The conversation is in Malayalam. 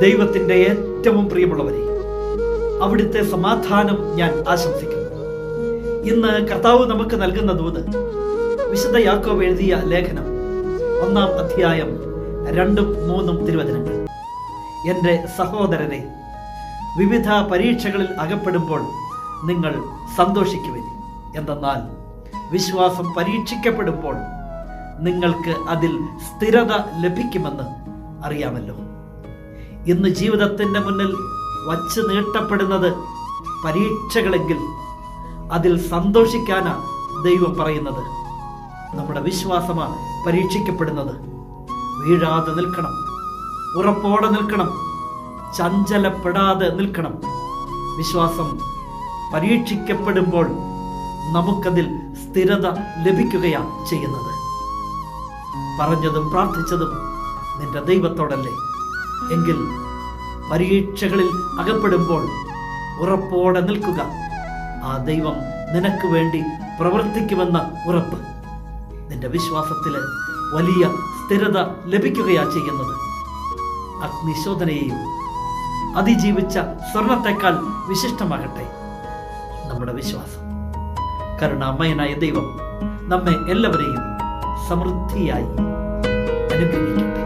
ദൈവത്തിന്റെ ഏറ്റവും പ്രിയമുള്ളവരെ അവിടുത്തെ സമാധാനം ഞാൻ ആശംസിക്കുന്നു. ഇന്ന് കർത്താവ് നമുക്ക് നൽകുന്ന ദൂത് വിശുദ്ധ യാക്കോബ് എഴുതിയ ലേഖനം ഒന്നാം അധ്യായം രണ്ടും മൂന്നും തിരുവചനങ്ങൾ. എന്റെ സഹോദരനെ വിവിധ പരീക്ഷകളിൽ അകപ്പെടുമ്പോൾ നിങ്ങൾ സന്തോഷിക്കുവിൻ. എന്തെന്നാൽ വിശ്വാസം പരീക്ഷിക്കപ്പെടുമ്പോൾ നിങ്ങൾക്ക് അതിൽ സ്ഥിരത ലഭിക്കുമെന്ന് അറിയാമല്ലോ. ഇന്ന് ജീവിതത്തിന്റെ മുന്നിൽ വച്ച് നീട്ടപ്പെടുന്നത് പരീക്ഷകളെങ്കിൽ അതിൽ സന്തോഷിക്കാനാ ദൈവം പറയുന്നത്. നമ്മുടെ വിശ്വാസമാണ് പരീക്ഷിക്കപ്പെടുന്നത്. വീഴാതെ നിൽക്കണം. ഉറപ്പോടെ നിൽക്കണം. ചഞ്ചലപ്പെടാതെ നിൽക്കണം. വിശ്വാസം പരീക്ഷിക്കപ്പെടുമ്പോൾ നമുക്കതിൽ സ്ഥിരത ലഭിക്കുകയാണ് ചെയ്യുന്നത്. പറഞ്ഞതും പ്രാർത്ഥിച്ചതും നിന്റെ ദൈവത്തോടല്ലേ? എങ്കിൽ പരീക്ഷകളിൽ അകപ്പെടുമ്പോൾ ഉറപ്പോടെ നിൽക്കുക. ആ ദൈവം നിനക്ക് വേണ്ടി പ്രവർത്തിക്കുമെന്ന ഉറപ്പ്. നിന്റെ വിശ്വാസത്തിൽ വലിയ സ്ഥിരത ലഭിക്കുകയാ ചെയ്യുന്നത്. അഗ്നിശോധനയെയും അതിജീവിച്ച സ്വർണത്തെക്കാൾ വിശിഷ്ടമാകട്ടെ നമ്മുടെ വിശ്വാസം. കരുണാമയനായ ദൈവം നമ്മെ എല്ലാവരെയും സമൃദ്ധിയായി അനുഗ്രഹിക്കട്ടെ.